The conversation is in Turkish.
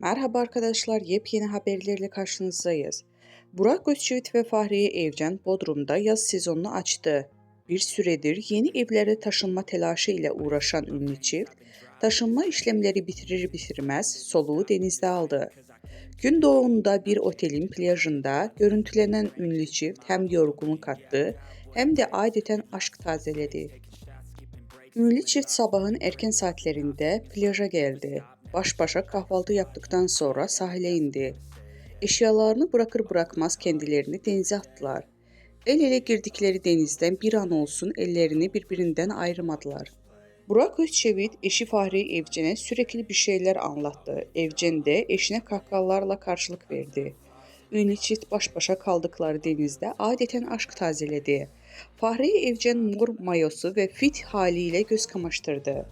Merhaba arkadaşlar, yepyeni haberlerle karşınızdayız. Burak Özçivit ve Fahriye Evcen Bodrum'da yaz sezonunu açtı. Bir süredir yeni evlere taşınma telaşı ile uğraşan ünlü çift, taşınma işlemleri bitirir bitirmez soluğu denizde aldı. Gün doğumunda bir otelin plajında görüntülenen ünlü çift hem yorgunluk attı hem de adeten aşk tazeledi. Ünlü çift sabahın erken saatlerinde plaja geldi. Baş başa kahvaltı yaptıktan sonra sahile indi. Eşyalarını bırakır bırakmaz kendilerini denize attılar. El ele girdikleri denizden bir an olsun ellerini birbirinden ayırmadılar. Burak Özçevit eşi Fahri Evcen'e sürekli bir şeyler anlattı. Evcen de eşine kahkahalarla karşılık verdi. Ünlü çift baş başa kaldıkları denizde adeten aşk tazeledi. Fahri Evcen mor mayosu ve fit haliyle göz kamaştırdı.